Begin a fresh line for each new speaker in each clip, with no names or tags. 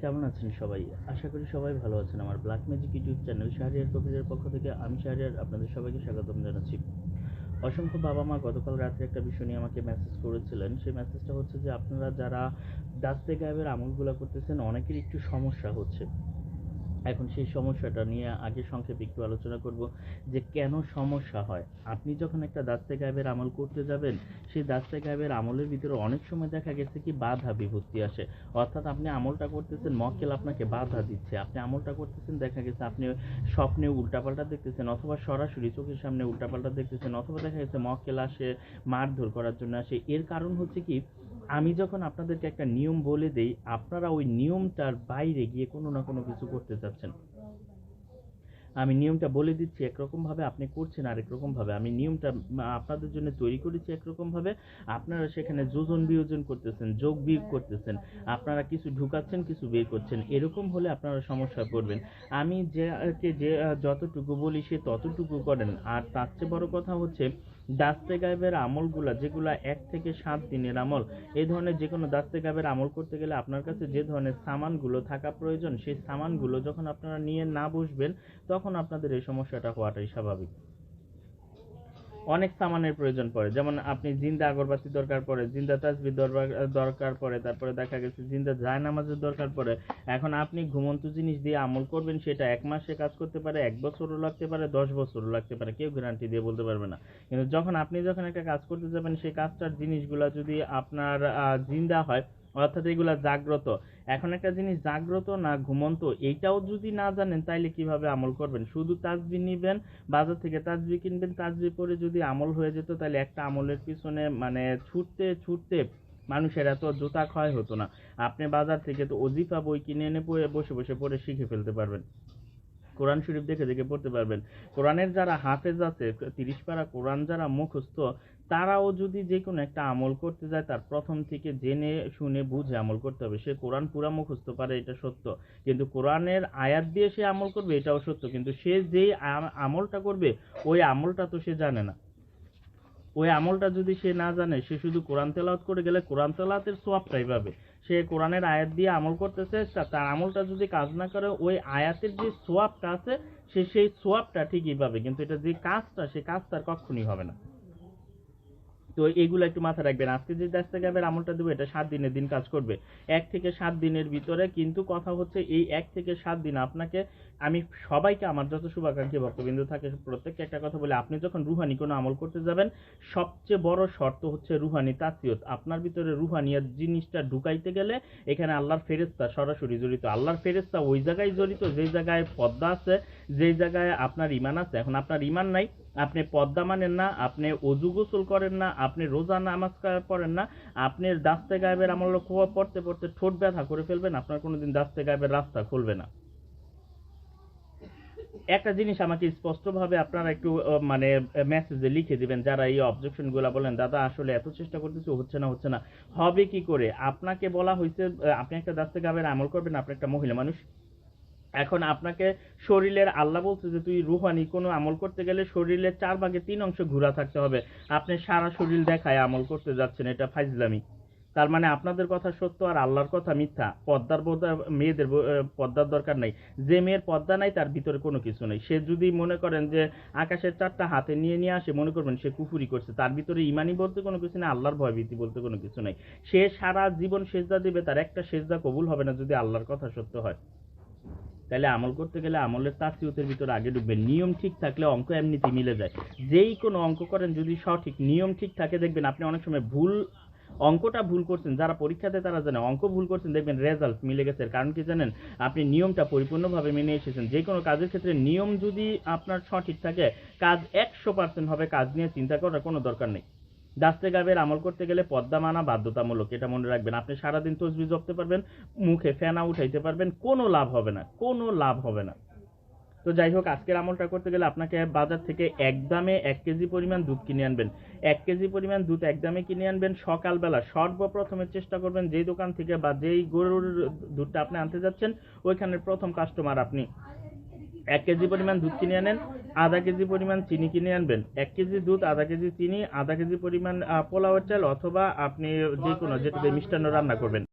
কেমন আছেন সবাই? আশা করি সবাই ভালো আছেন। আমার black magic YouTube channel Shahriar কবিরের পক্ষ থেকে আমি শাহরিয়ার আপনাদের সবাইকে স্বাগতম জানাচ্ছি। অসংখ্য বাবা মা গতকাল রাত্রে একটা বিষয় নিয়ে আমাকে মেসেজ করেছিলেন। সেই মেসেজটা হচ্ছে যে, আপনারা যারা দাস্তে গায়েবের আমলগুলো করতেছেন অনেকের একটু সমস্যা হচ্ছে। এখন সেই সমস্যাটা নিয়ে আগে সংক্ষেপে একটু আলোচনা করব যে কেন সমস্যা হয়। আপনি যখন একটা দাস্তে গায়েবের আমল করতে যাবেন, সেই দাস্তে গায়েবের আমলের ভিতরে অনেক সময় দেখা গেছে কি বাধা বিপত্তি আসে। অর্থাৎ আপনি আমলটা করতেছেন, মক্কেল আপনাকে বাধা দিচ্ছে। আপনি আমলটা করতেছেন, দেখা গেছে আপনি স্বপ্নে উল্টাপাল্টা দেখতেছেন অথবা সরাসরি চোখের সামনে উল্টাপাল্টা দেখতেছেন অথবা দেখা গেছে মক্কেল আসে, মারধর করার জন্য আসে। এর কারণ হচ্ছে কি আমি যখন আপনাদেরকে একটা নিয়ম বলে দেই, আপনারা ওই নিয়মটার বাইরে গিয়ে কোনো না কোনো কিছু করতে চাচ্ছেন। আমি নিয়মটা বলে দিচ্ছি একরকম ভাবে আপনি করছেন, আরেক রকম ভাবে আমি নিয়মটা আপনাদের জন্য তৈরি করেছি একরকম ভাবে আপনারা সেখানে যোজন বিয়োজন করতেছেন, যোগ বিয়োগ করতেছেন। আপনারা কিছু ঢুকাচ্ছেন, কিছু বের করছেন। এরকম হলে আপনারা সমস্যায় পড়বেন। আমি যে যে, যতটুকু বলি সে ততটুকু করেন। আর তার চেয়ে বড় কথা হচ্ছে দাস্তে গায়েবের আমলগুলা, যেগুলা এক থেকে সাত দিনের আমল, এই ধরনের যে কোনো দাস্তে গায়েবের আমল করতে গেলে আপনার কাছে যে ধরনের সামানগুলো থাকা প্রয়োজন, সেই সামানগুলো যখন আপনারা নিয়ে না বসবেন, তখন আপনাদের এই সমস্যাটা হওয়াটাই স্বাভাবিক। অনেক সামানের প্রয়োজন পড়ে। যেমন আপনি জিন্দা আগরবাতি দরকার পড়ে, জিন্দা তাসবি দরকার পড়ে, তারপরে দেখা গেছে জিন্দা জায় নামাজের দরকার পড়ে। এখন আপনি ঘুমন্ত জিনিস দিয়ে আমল করবেন, সেটা এক মাসে কাজ করতে পারে, এক বছরও লাগতে পারে, দশ বছরও লাগতে পারে, কেউ গ্যারান্টি দিয়ে বলতে পারবে না। কিন্তু যখন আপনি যখন একটা কাজ করতে যাবেন, সেই কাজটার জিনিসগুলো যদি আপনার জিন্দা হয় অর্থাৎ এগুলা জাগ্রত। এখন একটা জিনিস জাগ্রত না ঘুমন্ত, এইটাও যদি না জানেন তাইলে কীভাবে আমল করবেন? শুধু তাজবি নিবেন, বাজার থেকে তাজবি কিনবেন, তাজবি পরে যদি আমল হয়ে যেত তাহলে একটা আমলের পিছনে মানে ছুটতে ছুটতে মানুষের এত জুতা ক্ষয় হতো না। আপনি বাজার থেকে তো অজিফা বই কিনে এনে বসে বসে পড়ে শিখে ফেলতে পারবেন। কোরআন শরীফ দেখে দেখে পড়তে পারবেন। কোরআনের যারা হাফেজ আছে, তিরিশ পারা কোরআন যারা মুখস্থ তারাও যদি যে কোনো একটা আমল করতে যায়, তার প্রথম থেকে জেনে শুনে বুঝে আমল করতে হবে। সে কোরআন পুরা মুখস্থ পারে, এটা সত্য। কিন্তু কোরআনের আয়াত দিয়ে সে আমল করবে, এটাও সত্য। কিন্তু সে যেই আমলটা করবে, ওই আমলটা তো সে জানে না। ওই আমলটা যদি সে না জানে, সে শুধু কোরআন তেলাওয়াত করে গেলে কোরআন তেলাওয়াতের সোয়াবটাই পাবে। সে কোরআনের আয়াত দিয়ে আমল করতেছে তার আমলটা যদি কাজ না করে, ওই আয়াতের যে সোয়াবটা আছে, সে সেই সোয়াবটা ঠিকই পাবে। কিন্তু এটা যে কাজটা, সে কাজ তার কখনই হবে না। তো এগুলো একটু মাথায় রাখবেন। আজকে যে দাস্তে গাবের আমলটা দেবো, এটা সাত দিনের দিন কাজ করবে। এক থেকে সাত দিনের ভিতরে কিন্তু কথা হচ্ছে, এই এক থেকে সাত দিন আপনাকে, আমি সবাইকে আমার যত শুভাকাঙ্ক্ষী ভক্তবিন্দু থাকে, প্রত্যেককে একটা কথা বলে, আপনি যখন রুহানি কোনো আমল করতে যাবেন, সবচেয়ে বড় শর্ত হচ্ছে রুহানি তাসিয়ত। আপনার ভিতরে রুহানিয়াত জিনিসটা ঢুকাইতে গেলে এখানে আল্লাহর ফেরেস্তা সরাসরি জড়িত। আল্লাহর ফেরেস্তা ওই জায়গায় জড়িত যেই জায়গায় পদ্মা আছে যেই জায়গায় আপনার ইমান আছে, এখন আপনার ইমান নাই, আপনি পদ্মা মানেন না, আপনি অজু গোসল করেন না, আপনি রোজা নামাজ পড়েন না, আপনি দাস্তে গায়েবের আমল পড়তে পড়তে ঠোঁট ব্যথা করে ফেলবেন, আপনার কোনোদিন দাস্তে গায়েবের রাস্তা খুলবে না। একটা জিনিস আমাকে স্পষ্টভাবে আপনারা একটু মানে মেসেজে লিখে দিবেন, যারা এই অবজেকশনগুলা বলেন, দাদা, আসলে এত চেষ্টা করতেছি, হচ্ছে না হচ্ছে না। হবে কি করে? আপনাকে বলা হয়েছে আপনি একটা দাস্তে গাবের আমল করবেন, আপনি একটা মহিলা মানুষ। এখন আপনাকে শরীরের আল্লাহ বলছে যে তুই রুহানি কোনো আমল করতে গেলে শরীরের চার ভাগে তিন অংশ ঘোরা থাকতে হবে। আপনি সারা শরীর দেখায় আমল করতে যাচ্ছেন, এটা ফাইজলামি তার মানে আপনাদের কথা সত্য আর আল্লাহর কথা মিথ্যা। পদ্মার বোধা মেয়েদের পদ্মার দরকার নাই। যে মেয়ের পদ্মা নাই, তার ভিতরে কোনো কিছু নেই। সে যদি মনে করেন যে আকাশের চারটা হাতে নিয়ে নিয়ে আসে, মনে করবেন সে কুফুরি করছে। তার ভিতরে ইমানি বলতে কোনো কিছু নেই, আল্লাহর ভয়ভীতি বলতে কোনো কিছু নেই। সে সারা জীবন সেজদা দিবে, তার একটা সেজদা কবুল হবে না যদি আল্লাহর কথা সত্য হয়। তাহলে আমল করতে গেলে আমলের তাসিয়তের ভিতরে আগে ঢুকবে নিয়ম ঠিক থাকলে অঙ্ক এমনিতেই মিলে যায়। যেই কোনো অঙ্ক করেন, যদি সঠিক নিয়ম ঠিক থাকে, দেখবেন আপনি অনেক সময় ভুল, অঙ্কটা ভুল করছেন। যারা পরীক্ষাতে তারা জানে, অঙ্ক ভুল করছেন, দেখবেন রেজাল্ট মিলে গেছে। কারণ কি জানেন? আপনি নিয়মটা পরিপূর্ণভাবে মেনে এসেছেন। যে কোনো কাজের ক্ষেত্রে নিয়ম যদি আপনার সঠিক থাকে, কাজ একশো পার্সেন্ট হবে, কাজ নিয়ে চিন্তা করার কোনো দরকার নেই। দাস্তে গাবের আমল করতে গেলে পদ্মা মানা বাধ্যতামূলক, এটা মনে রাখবেন। আপনি সারাদিন তসবি জপতে পারবেন, মুখে ফেনা উঠাইতে পারবেন, কোনো লাভ হবে না, কোনো লাভ হবে না। তো যাই হোক, আজকের আমলটা করতে গেলে আপনাকে বাজার থেকে এক দামে এক কেজি পরিমাণ দুধ কিনে আনবেন। এক কেজি পরিমাণ দুধ এক দামে কিনে আনবেন, সকালবেলা সর্বপ্রথমে চেষ্টা করবেন যেই দোকান থেকে বা যেই গরুর দুধটা আপনি আনতে যাচ্ছেন, ওইখানের প্রথম কাস্টমার আপনি। এক কেজি পরিমাণ দুধ কিনে আনেন, আধা কেজি পরিমাণ চিনি কিনে আনবেন। এক কেজি দুধ, আধা কেজি চিনি, আধা কেজি পরিমাণ পোলাওয়ের চাল অথবা আপনি যে কোনো যেটাতে মিষ্টান্ন রান্না করবেন।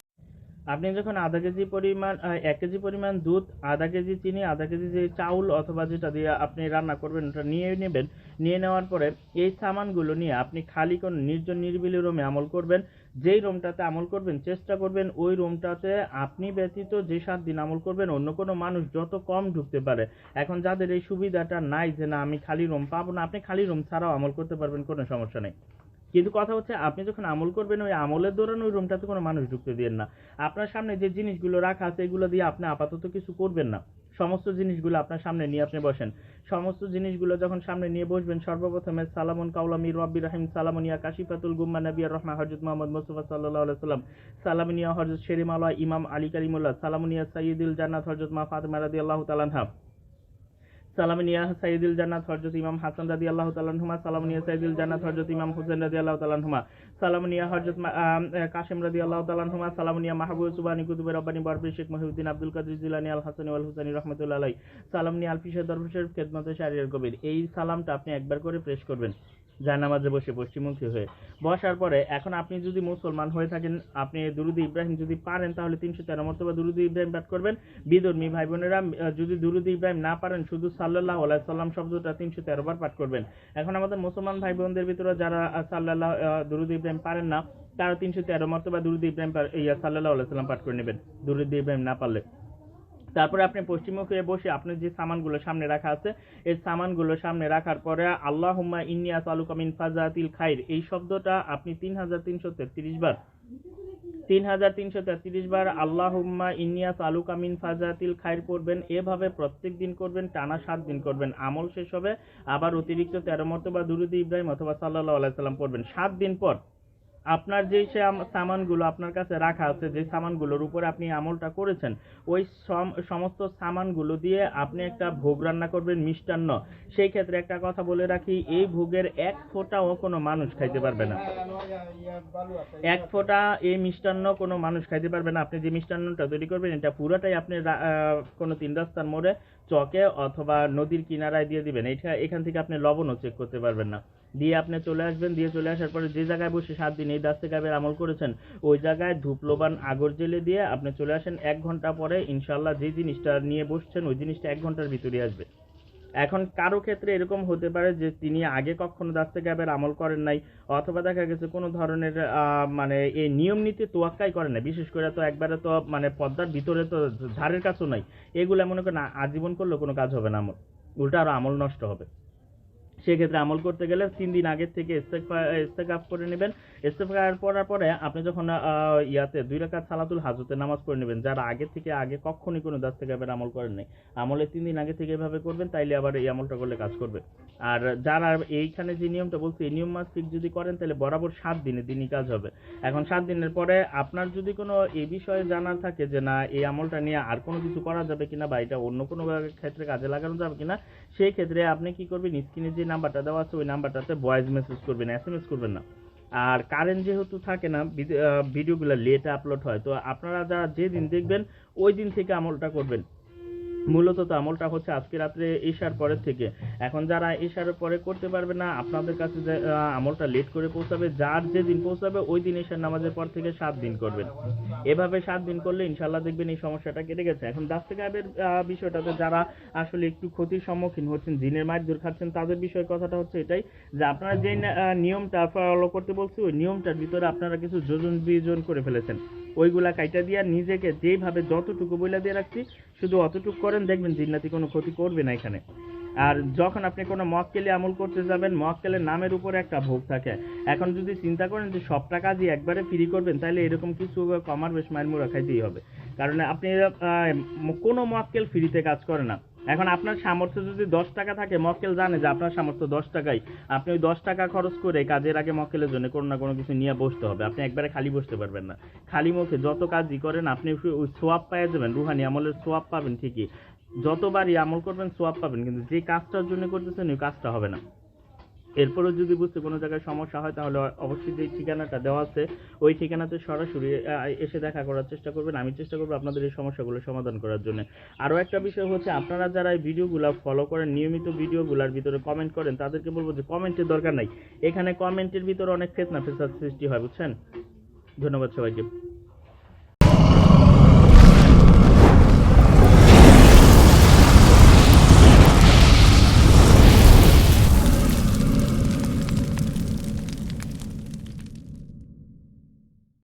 আপনি যখন আধা কেজি পরিমাণ এক কেজি পরিমাণ দুধ, আধা কেজি চিনি, আধা কেজি যে চাউল অথবা যেটা দিয়ে আপনি রান্না করবেন, ওটা নিয়ে নেবেন। নিয়ে নেওয়ার পরে এই সামানগুলো নিয়ে আপনি খালি কোন নির্জন নিরিবিলি রুমে আমল করবেন। যেই রুমটাতে আমল করবেন, চেষ্টা করবেন ওই রুমটাতে আপনি ব্যতীত যে সাত দিন আমল করবেন, অন্য কোনো মানুষ যত কম ঢুকতে পারে। এখন যাদের এই সুবিধাটা নাই যে না, আমি খালি রুম পাবো না, আপনি খালি রুম ছাড়াও আমল করতে পারবেন, কোনো সমস্যা নেই। কিন্তু কথা হচ্ছে, আপনি যখন আমল করবেন, ওই আমলের দৌড়ান ওই রুমটাতে কোনো মানুষ ঢুকতে দিন না। আপনার সামনে যে জিনিসগুলো রাখা আছে, এগুলো দিয়ে আপনি আপাতত কিছু করবেন না। সমস্ত জিনিসগুলো আপনার সামনে নিয়ে আপনি বসেন। সমস্ত জিনিসগুলো যখন সামনে নিয়ে বসবেন, সর্বপ্রথমে সালামুন কাউলা মির রব্বি রাহিম সালামুনিয়া কাশিফাতুল গুম্মা নবিয়া রহমা হজরত মোহাম্মদ মুস্তফা সাল্লাহ সাল্লাম সালামুনিয়া হজরত শেরিমালা ইমাম আলী কারিমুল্লাহ সালামুনিয়া সাইয়দুল জান্নাত হজরত মা ফাতেমা রাদি আল্লাহ তালানহা সালামিনিয়া সাইদুল জান্নাত হজরত ইমাম হাসান রাজি আল্লাহ আনহুমা সালামিনিয়া সাইদুল জান্নাত হজরত ইমাম হুসেন রাজি আল্লাহ আনহুমা সালামিয়া হরজত মা- রাজি আল্লাহ কাসিম সালামিয়া মাহবুব সুবানি কুতুবে রব্বানি বরফি শেখ মহিউদ্দিন আব্দুল কাদির জিলানি আল হাসানি আল হুসানি রহমতুল্লাহ সালামিয়া আলফিসের দরবেশের খেদমতে শারিয়ার কবির এই সালামটা আপনি একবার করে প্রেস করবেন। জায়নামাজে বসে পশ্চিমমুখী হয়ে। বসার পরে এখন আপনি যদি মুসলমান হয়ে থাকেন আপনি দুরুদ ইব্রাহিম যদি পারেন তাহলে তিনশো তেরো মর্তবা দুরুদ ইব্রাহিম পাঠ করবেন। বিদর্মী ভাই বোনেরা যদি দুরুদ ইব্রাহিম না পারেন শুধু সাল্লাহ আলাই সাল্লাম শব্দটা তিনশো তেরো বার পাঠ করবেন। এখন আমাদের মুসলমান ভাই বোনদের ভিতরে যারা আহ, দুরুদ ইব্রাহিম পারেন না তারা তিনশো তেরো মর্তবা দুরুদ ইব্রাহিম ইয়া সাল্লাহ আলাই সাল্লাম পাঠ করে নেবেন। দুরুদ ইব্রাহিম না পারলে। তারপরে আপনি পশ্চিমমুখী বসে আপনার যে সামানগুলো সামনে রাখা আছে, এই সামানগুলো সামনে রাখার পরে আল্লাহুম্মা ইন্নি আসআলুকা মিন ফাজাতিল খাইর, এই শব্দটা আপনি তিন হাজার তিনশো তেত্রিশ বার তিন হাজার তিনশো তেত্রিশ বার আল্লাহুম্মা ইন্নিয়াস আলুকা মিন ফাজাতিল খাইর করবেন এভাবে প্রত্যেক দিন করবেন, টানা সাত দিন করবেন, আমল শেষ হবে, আবার অতিরিক্ত তেরো মর্তবা দুরুদি ইব্রাহিম অথবা সাল্লাহ আলাইসাল্লাম পড়বেন। সাত দিন পর আপনার যে সে সামানগুলো আপনার কাছে রাখা আছে, যে সামানগুলোর উপরে আপনি আমলটা করেছেন, ওই সম- সমস্ত সামানগুলো দিয়ে আপনি একটা ভোগ রান্না করবেন মিষ্টান্ন। সেই ক্ষেত্রে একটা কথা বলে রাখি, এই ভোগের এক ফোঁটাও কোনো মানুষ খাইতে পারবে না। এক ফোঁটা এই মিষ্টান্ন কোনো মানুষ খাইতে পারবে না। আপনি যে মিষ্টান্নটা তৈরি করবেন, এটা পুরোটাই আপনি কোনো তিন রাস্তার মোড়ে, চকে অথবা নদীর কিনারায় দিয়ে দিবেন। এটা এখান থেকে আপনি লবণও চেক করতে পারবেন না। দিয়ে আপনি চলে আসবেন, দিয়ে চলে আসার পরে যে জায়গায় বসে সাত দিন এই দাস্তে কাবের আমল করেছেন, ওই জায়গায় ধূপলোবান আগর জেলে দিয়ে আপনি চলে আসেন এক ঘণ্টা পরে ইনশাল্লাহ যে জিনিসটা নিয়ে বসছেন, ওই জিনিসটা এক ঘণ্টার ভিতরে আসবে। এখন কারও ক্ষেত্রে এরকম হতে পারে যে তিনি আগে কখনো দাস্তে ক্যাবের আমল করেন নাই, অথবা দেখা গেছে কোনো ধরনের মানে এই নিয়ম নীতি তোয়াক্কাই করেন না বিশেষ করে তো একবারে তো মানে পদ্মার ভিতরে তো ধারের কাছেও নাই। এগুলো মনে করেন আজীবন করলেও কোনো কাজ হবে না আমল। উল্টা আরও আমল নষ্ট হবে। সেক্ষেত্রে আমল করতে গেলে তিন দিন আগের থেকে ইস্তেকাপ করে নেবেন। ইস্তেকার করার পরে আপনি যখন ইয়াতে দুই রাকাত সালাতুল হাজতে নামাজ পড়ে নেবেন, যারা আগে থেকে আগে কখনই কোনো দাস্তেকাবের আমল করেন নাই। আমলে তিন দিন আগে থেকে এভাবে করবেন, তাইলে আবার এই আমলটা করলে কাজ করবে। আর যারা এইখানে যে নিয়মটা বলছে, এই নিয়ম মাফিক যদি করেন তাহলে বরাবর সাত দিনে দিনই কাজ হবে। এখন সাত দিনের পরে আপনার যদি কোনো এই বিষয়ে জানার থাকে যে, না, এই আমলটা নিয়ে আর কোনো কিছু করা যাবে কিনা বা এটা অন্য কোনো ক্ষেত্রে কাজে লাগানো যাবে কিনা? সেই ক্ষেত্রে আপনি কি করবেন, স্ক্রিনে যে নাম্বারটা দেওয়া আছে, ওই নাম্বারটাতে ভয়েস মেসেজ করবেন এস এম এস করবেন না। আর কারেন্ট যেহেতু থাকে না ভিডিওগুলো লেটে আপলোড হয়, তো আপনারা যারা যেদিন দেখবেন, ওই দিন থেকে আমলটা করবেন। মূলত তো আমলটা হচ্ছে আজকে রাত্রে এশার পরের থেকে। এখন যারা এশার পরে করতে পারবে না, আপনাদের কাছে যে আমলটা লেট করে পৌঁছাবে, যার যেদিন পৌঁছাবে ওই দিন এশার নামাজের পর থেকে সাত দিন করবেন। এভাবে সাত দিন করলে ইনশাল্লাহ দেখবেন এই সমস্যাটা কেটে গেছে। এখন দাস্তেকাবের বিষয়টাতে যারা আসলে একটু ক্ষতির সম্মুখীন হচ্ছেন, জিনের মারধর খাচ্ছেন, তাদের বিষয়ে কথাটা হচ্ছে এটাই যে, আপনারা যে নিয়মটা ফলো করতে বলছি, ওই নিয়মটার ভিতরে আপনারা কিছু যোজন বিয়োজন করে ফেলেছেন। ওইগুলা কাইটা দিয়া নিজেকে যেভাবে যতটুকু বইলা দিয়ে রাখছি, শুধু অতটুকু করেন, দেখবেন জিন্নাতি কোনো ক্ষতি করবে না এখানে। আর যখন আপনি কোনো মক্কেলে আমল করতে যাবেন মক্কেলের নামের উপরে একটা ভোগ থাকে। এখন যদি চিন্তা করেন যে সবটা কাজই একবারে ফ্রি করবেন, তাহলে এরকম কিছু কমার বেশ মায়ের মুড়া খাইতেই হবে। কারণ আপনি কোনো মক্কেল ফ্রিতে কাজ করে না। এখন আপনার সামর্থ্য যদি দশ টাকা থাকে, মক্কেল জানে যে আপনার সামর্থ্য দশ টাকাই। আপনি ওই দশ টাকা খরচ করে কাজের আগে মক্কেলের জন্য কোনো না কোনো কিছু নিয়ে বসতে হবে। আপনি একবারে খালি বসতে পারবেন না। খালি মুখে যত কাজই করেন, আপনি ওই সোয়াব পাইয়ে যাবেন। রুহানি আমলের সোয়াব পাবেন ঠিকই। যতবারই আমল করবেন, সোয়াব পাবেন। কিন্তু যে কাজটার জন্য করতেছেন, ওই কাজটা হবে না। এরপরেও যদি বুঝতে কোনো জায়গায় সমস্যা হয়, তাহলে অবশ্যই যে ঠিকানাটা দেওয়া আছে, ওই ঠিকানাতে সরাসরি এসে দেখা করার চেষ্টা করবেন। আমি চেষ্টা করব আপনাদের এই সমস্যাগুলো সমাধান করার জন্য। আরও একটা বিষয় হচ্ছে, আপনারা যারা এই ভিডিওগুলো ফলো করেন, নিয়মিত ভিডিওগুলোর ভিতরে কমেন্ট করেন, তাদেরকে বলব যে কমেন্টের দরকার নাই। এখানে কমেন্টের ভিতরে অনেক ফেতনা ফেসার সৃষ্টি হয়, বুঝছেন? ধন্যবাদ সবাইকে।